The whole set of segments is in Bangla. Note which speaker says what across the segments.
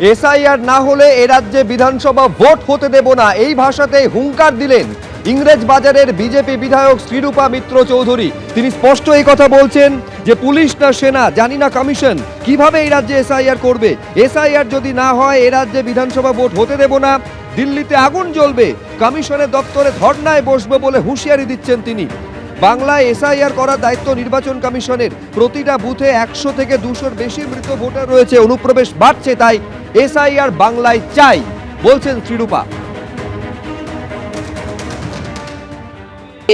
Speaker 1: এসআইআর না হলে এ রাজ্যে বিধানসভা ভোট হতে দেব না। এই ভাষাতে হুঙ্কার দিলেন ইংরেজ বাজারের বিজেপি বিধায়ক শ্রীরূপা মিত্র চৌধুরী। তিনি স্পষ্ট এই কথা বলছেন যে, পুলিশ না সেনা, জানি না কমিশন। কীভাবে এই রাজ্যে এসআইআর করবে? এসআইআর যদি না হয়, এ রাজ্যে বিধানসভা ভোট হতে দেব না। দিল্লিতে আগুন জ্বলবে। কমিশনের দপ্তরে ধর্নায় বসবে বলে হুঁশিয়ারি দিচ্ছেন তিনি। বাংলায় এসআইআর করার দায়িত্ব নির্বাচন কমিশনের। প্রতিটা বুথে একশো থেকে দুশোর বেশি মৃত ভোটার রয়েছে, অনুপ্রবেশ বাড়ছে, তাই এসআইআর বাংলায় চাই, বলছেন শ্রীরূপা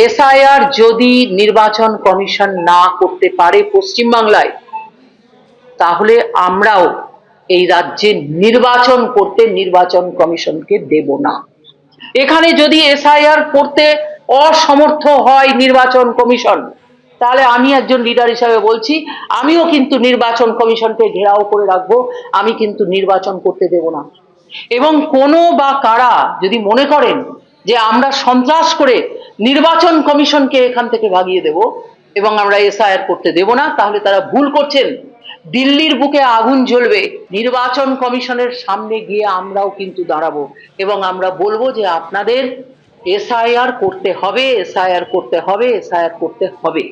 Speaker 2: এসআইআর যদি নির্বাচন কমিশন না করতে পারে পশ্চিমবাংলায়, তাহলে আমরাও এই রাজ্যে নির্বাচন করতে নির্বাচন কমিশনকে দেব না। এখানে যদি এসআইআর করতে অসমর্থ হয় নির্বাচন কমিশন। তাহলে আমি একজন লিডার হিসাবে বলছি, আমিও কিন্তু নির্বাচন কমিশনকে ঘেরাও করে রাখব, আমি কিন্তু নির্বাচন করতে দেব না। এবং কোনো বা কারা যদি মনে করেন যে আমরা সন্ত্রাস করে নির্বাচন কমিশনকে এখান থেকে ভাগিয়ে দেব এবং আমরা এসআইআর করতে দেব না, তাহলে তারা ভুল করছেন। দিল্লির বুকে আগুন জ্বলবে, নির্বাচন কমিশনের সামনে গিয়ে আমরাও কিন্তু দাঁড়াবো। এবং আমরা বলব যে আপনাদের এসআইআর করতে হবে, এসআইআর করতে হবে, এসআইআর করতে হবে।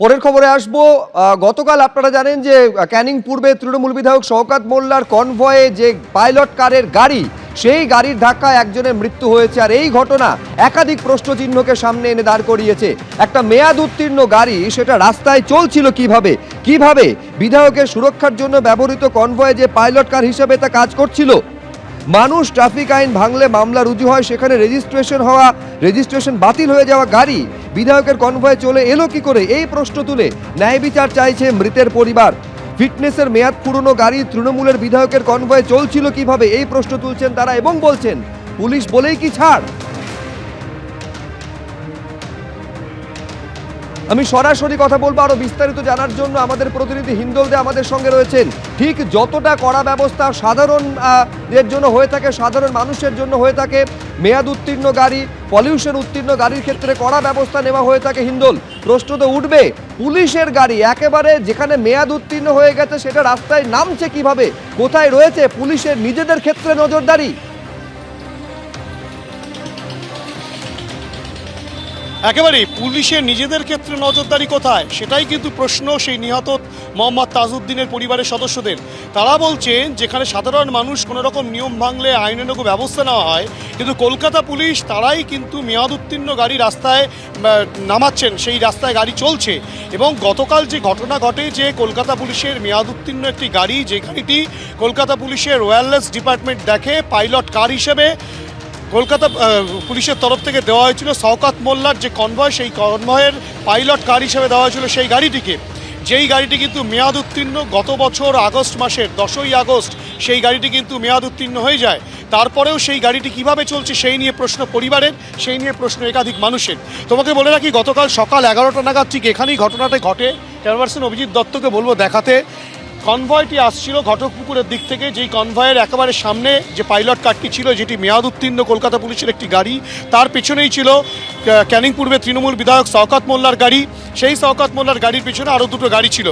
Speaker 1: পরের খবরে আসব গতকাল আপনারা জানেন যে ক্যানিং পূর্বে তৃণমূল বিধায়ক শওকাত মোল্লার কনভয়ে যে পাইলট কারের গাড়ি, সেই গাড়ির ধাক্কায় একজনের মৃত্যু হয়েছে, আর এই ঘটনা একাধিক প্রশ্নচিহ্নকে সামনে এনে দাঁড় করিয়েছে। একটা মেয়াদ উত্তীর্ণ গাড়ি, সেটা রাস্তায় চলছিল কীভাবে? কীভাবে বিধায়কের সুরক্ষার জন্য ব্যবহৃত কনভয়ে যে পাইলট কার হিসেবে তা কাজ করছিল? মানুষ ট্রাফিক আইন ভাঙলে মামলা রুজু হয়, সেখানে রেজিস্ট্রেশন হওয়া রেজিস্ট্রেশন বাতিল হয়ে যাওয়া গাড়ি। বিধায়কের কনভয়ে চলে এলো কি করে? এই প্রশ্ন তুলে ন্যায় বিচার চাইছে মৃতের পরিবার। ফিটনেসের মেয়াদ পুরনো গাড়ি তৃণমূলের বিধায়কের কনভয়ে চলছিল কীভাবে? এই প্রশ্ন তুলছেন তারা এবং বলছেন, পুলিশ বলেই কি ছাড়? আমি সরাসরি কথা বলব আরও বিস্তারিত জানার জন্য। আমাদের প্রতিনিধি হিন্দল দে আমাদের সঙ্গে রয়েছেন। ঠিক যতটা কড়া ব্যবস্থা সাধারণ এর জন্য হয়ে থাকে, সাধারণ মানুষের জন্য হয়ে থাকে, মেয়াদ উত্তীর্ণ গাড়ি পলিউশন উত্তীর্ণ গাড়ির ক্ষেত্রে কড়া ব্যবস্থা নেওয়া হয়ে থাকে হিন্দল। প্রশ্ন তো উঠবে, পুলিশের গাড়ি একেবারে যেখানে মেয়াদ উত্তীর্ণ হয়ে গেছে, সেটা রাস্তায় নামছে কীভাবে? কোথায় রয়েছে পুলিশের নিজেদের ক্ষেত্রে নজরদারি?
Speaker 3: একেবারেই পুলিশের নিজেদের ক্ষেত্রে নজরদারি কোথায়? সেটাই কিন্তু প্রশ্ন সেই নিহত মোহাম্মদ তাজউদ্দিনের পরিবারের সদস্যদের। তারা বলছেন যেখানে সাধারণ মানুষ কোনো রকম নিয়ম ভাঙলে আইনানুগ ব্যবস্থা নেওয়া হয়, কিন্তু কলকাতা পুলিশ তারাই কিন্তু মেয়াদ উত্তীর্ণ গাড়ি রাস্তায় নামাচ্ছেন, সেই রাস্তায় গাড়ি চলছে। এবং গতকাল যে ঘটনা ঘটে যে কলকাতা পুলিশের মেয়াদ উত্তীর্ণ একটি গাড়ি, যে গাড়িটি কলকাতা পুলিশের ওয়্যারলেস ডিপার্টমেন্ট দেখে পাইলট কার হিসেবে কলকাতা পুলিশের তরফ থেকে দেওয়া হয়েছিল শওকাত মোল্লার যে কনভয়, সেই কনভয়ের পাইলট কার হিসেবে দেওয়া হয়েছিল সেই গাড়িটিকে। যেই গাড়িটি কিন্তু মেয়াদ উত্তীর্ণ গত বছর আগস্ট মাসের দশই আগস্ট, সেই গাড়িটি কিন্তু মেয়াদ উত্তীর্ণ হয়ে যায়। তারপরেও সেই গাড়িটি কীভাবে চলছে সেই নিয়ে প্রশ্ন পরিবারের, সেই নিয়ে প্রশ্ন একাধিক মানুষের। তোমাকে বলে রাখি, গতকাল সকাল এগারোটা নাগাদ ঠিক এখানেই ঘটনাটা ঘটে। ক্যামেরাপার্সন অভিজিৎ দত্তকে বলব দেখাতে। কনভয়টি আসছিল ঘটকপুকুরের দিক থেকে, যেই কনভয়ের একেবারে সামনে যে পাইলট কারটি ছিল, যেটি মেয়াদ উত্তীর্ণ কলকাতা পুলিশের একটি গাড়ি, তার পেছনেই ছিল ক্যানিং পূর্বে তৃণমূল বিধায়ক শওকাত মোল্লার গাড়ি, সেই শওকাত মোল্লার গাড়ির পেছনে আরও দুটো গাড়ি ছিল।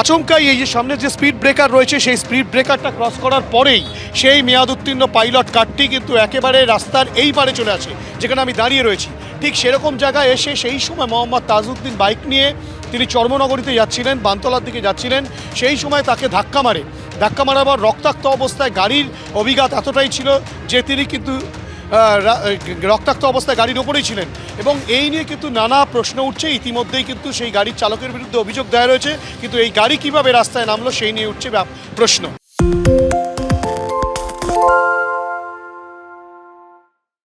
Speaker 3: আচমকাই এই যে সামনে যে স্পিড ব্রেকার রয়েছে, সেই স্পিড ব্রেকারটা ক্রস করার পরেই সেই মেয়াদ উত্তীর্ণ পাইলট কারটি কিন্তু একেবারে রাস্তার এই পারে চলে আসে, যেখানে আমি দাঁড়িয়ে রয়েছি। ঠিক সেরকম জায়গায় এসে সেই সময় মোহাম্মদ তাজউদ্দিন বাইক নিয়ে তিনি চর্মনগরীতে যাচ্ছিলেন, বানতলার দিকে যাচ্ছিলেন, সেই সময় তাকে ধাক্কা মারে। ধাক্কা মারাবার রক্তাক্ত অবস্থায় গাড়ির অভিঘাত এতটাই ছিল যে তিনি কিন্তু রক্তাক্ত অবস্থায় গাড়ির ওপরেই ছিলেন। এবং এই নিয়ে কিন্তু নানা প্রশ্ন উঠছে। ইতিমধ্যেই কিন্তু সেই গাড়ির চালকের বিরুদ্ধে অভিযোগ দেওয়া রয়েছে। কিন্তু এই গাড়ি কীভাবে রাস্তায় নামলো সেই নিয়ে উঠছে প্রশ্ন।